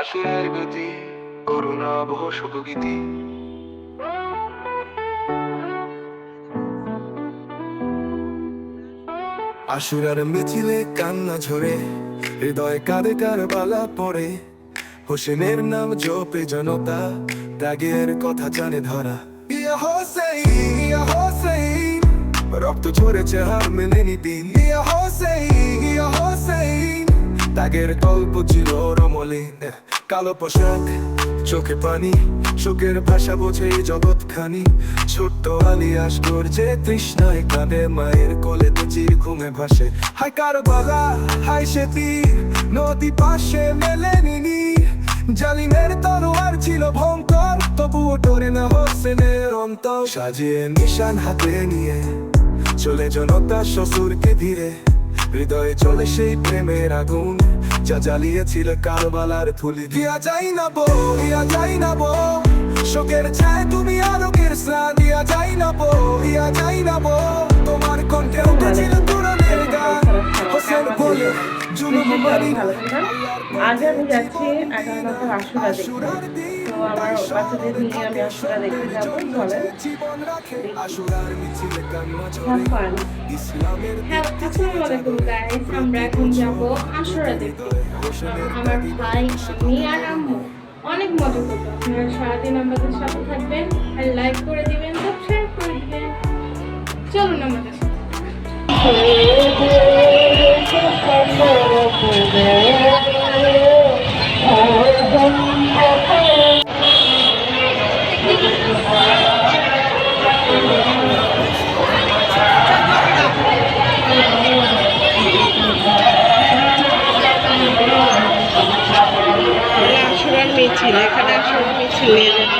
আসুরের গতি করুণা বহ শোকগীতি। আশুরার মিছিলে কান্না ঝরে, হৃদয় কাঁদে কারবালা পড়ে। হোসেনের নাম জপে জনতা, ত্যাগের কথা জানে ধরা। ইয়া হোসেন ইয়া হোসেন রক্ত ঝরেছে হার মেনে নিদিন ইয়া হোসেন ত্যাগের গল্প ছিল রমলিন। কালো পোশাক, চোখে পানি শোকের ভাষা বোঝে জগৎখানি। ছোট্ট আলিয়াস করছে তৃষ্ণায় কাঁদে, মায়ের কোলে চির ঘুমে ভাসে। হাই কারবালা হাই সে নদী পাশে মেলে নিনি জালিমের তরোয়ার ছিল ভয়ঙ্কর, তবুও ডরে না হোসেনের অন্তর। সাজিয়ে নিশান হাতে নিয়ে চলে জনতা শ্বশুরকে ধীরে হৃদয়ে চলে সেই প্রেমের আগুন যা জ্বালিয়েছিল কারবালার থুলি দিয়া যাই না বো দিয়া যাই না বো শোকের ছায় তুমি আলোকের স্নান দিয়া যাই না বো দিয়া যাই না বো তোমার কণ্ঠে উঠেছিল তুরনের গান। হোসেন বলে আমি যাচ্ছি এগারো নম্বর আশুরা দেখতে তো আমার বাচ্চাদের নিয়ে আমি দেখতে যাব চলেন। হ্যাঁ গাইস আমরা এখন যাব দেখতে। আমার ভাই আমি আর আম্মু অনেক মজা করব। আপনারা সারাদিন আমাদের সাথে থাকবেন আর লাইক করে দিবেন সাবস্ক্রাইব করে দিবেন। চলুন আমাদের আশুরার মিছিল এখানে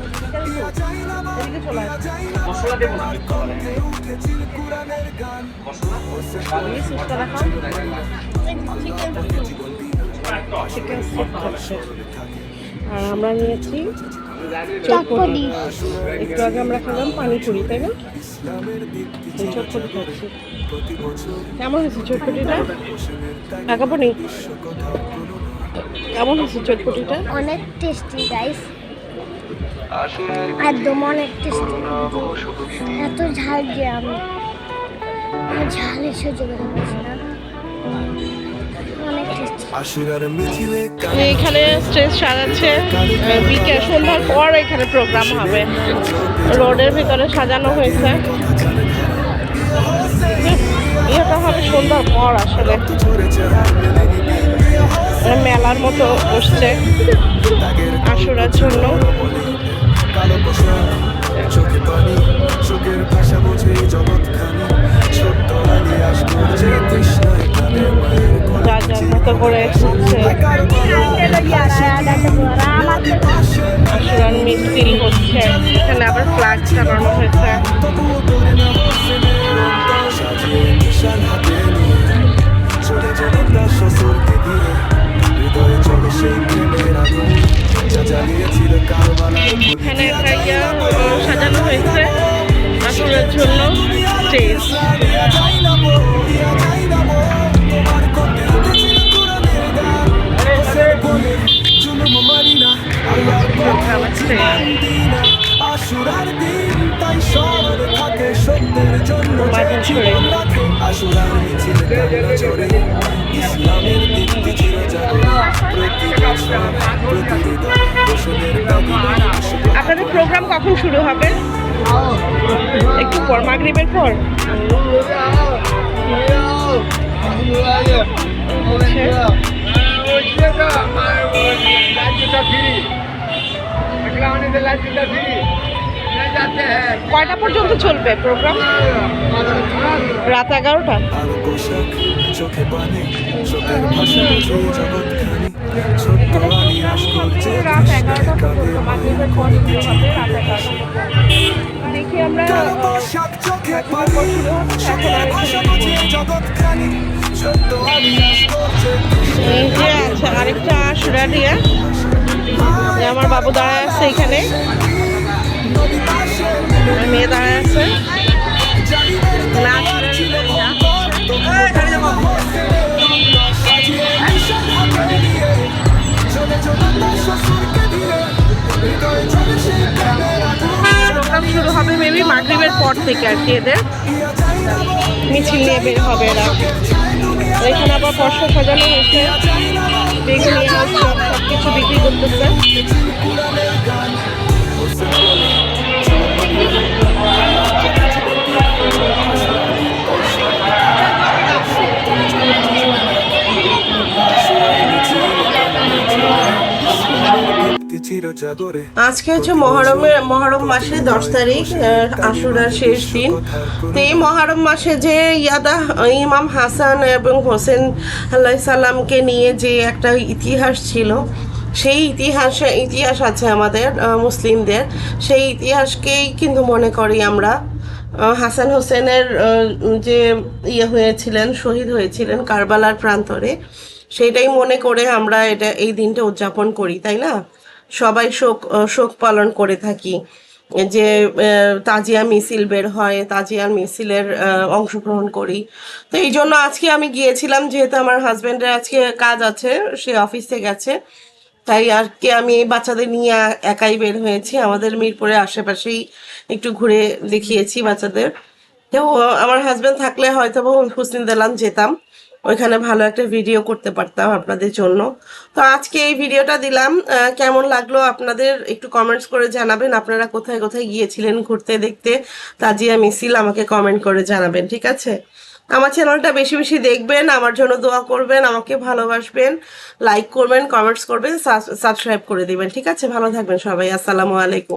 এদিকে চলে মশলা দেবো না আমি সুস্থ রাখাম চিকেন স্যুপ খাচ্ছে আর আমরা নিয়েছি চটপটি। একটু আগে আমরা খেলাম পানিপুরি তাই না? চটপটি খাচ্ছি। কেমন হয়েছে চটপটিটা? একাপনি কেমন হয়েছে চটপটিটা? অনেক টেস্টি গাইস একদম অনেক টেস্টি এত ঝাল যে আমি ঝালে আশুরার মিছিলে এখানে স্টেজ সাজাচ্ছে। বিকেল সন্ধ্যার পর এখানে প্রোগ্রাম হবে। রোডের ভিতরে সাজানো হয়েছে। ইয়েটা হবে সন্ধ্যার পর আসলে। মেলার মতো বসছে। আশুরার জন্য। মতো করে হচ্ছে মিছিল হচ্ছে। এখানে আবার ফ্ল্যাগ চালানো হয়েছে। তবুও ছড়ে। আশুরার আপনাদের প্রোগ্রাম কখন শুরু হবে একটু পর মাগরিবের পর হচ্ছে। কয়টা পর্যন্ত চলবে প্রোগ্রাম রাত এগারোটা। রাত এগারোটা পর্যন্ত মাগরিবের পর হবে রাত এগারোটা। দেখি আমরা এই যে আছে আরেকটা আশুরা দিয়া যে আমার বাবু দাঁড়ায় আছে এখানে। মেয়ে দাঁড়ায় আছে। প্রোগ্রাম শুরু হবে মেবি মাগরিবের পর থেকে আর কি এদের। মিছিল নিয়ে বের হবে এরা। এখানে আবার বর্ষা সাজানো হয়েছে। বেগুনি সব কিছু বিক্রি করতেছে। আজকে হচ্ছে মহরমের মহরম মাসের দশ তারিখ আশুরার শেষ দিন। তো এই মহরম মাসে যে ইয়াদা, ইমাম হাসান এবং হোসেন আল্লাহ সাল্লামকে নিয়ে যে একটা ইতিহাস ছিল, সেই ইতিহাসে ইতিহাস আছে আমাদের মুসলিমদের। সেই ইতিহাসকেই কিন্তু মনে করি আমরা হাসান হোসেনের যে ইয়ে হয়েছিলেন, শহীদ হয়েছিলেন কারবালার প্রান্তরে, সেইটাই মনে করে আমরা এটা এই দিনটা উদযাপন করি, তাই না? সবাই শোক শোক পালন করে থাকি। যে তাজিয়া মিছিল বের হয় তাজিয়ার মিছিলের অংশগ্রহণ করি। তো এই জন্য আজকে আমি গিয়েছিলাম, যেহেতু আমার হাজব্যান্ডের আজকে কাজ আছে, সে অফিসে গেছে। তাই আর কি আমি এই বাচ্চাদের নিয়ে একাই বের হয়েছি। আমাদের মিরপুরের আশেপাশেই একটু ঘুরে দেখিয়েছি বাচ্চাদের। তো আমার হাজব্যান্ড থাকলে হয়তো হুসনিন দেলান যেতাম। ওইখানে ভালো একটা ভিডিও করতে পারতাম আপনাদের জন্য। তো আজকে এই ভিডিওটা দিলাম। কেমন লাগল আপনাদের একটু কমেন্টস করে জানাবেন। আপনারা কোথায় কোথায় গিয়েছিলেন ঘুরতে দেখতে? তাজিয়া মিছিল আমাকে কমেন্ট করে জানাবেন, ঠিক আছে? আমার চ্যানেলটা বেশি বেশি দেখবেন, আমার জন্য দোয়া করবেন, আমাকে ভালোবাসবেন লাইক করবেন কমেন্টস করবেন সাবস্ক্রাইব করে দিবেন, ঠিক আছে? ভালো থাকবেন সবাই, আসসালামু আলাইকুম।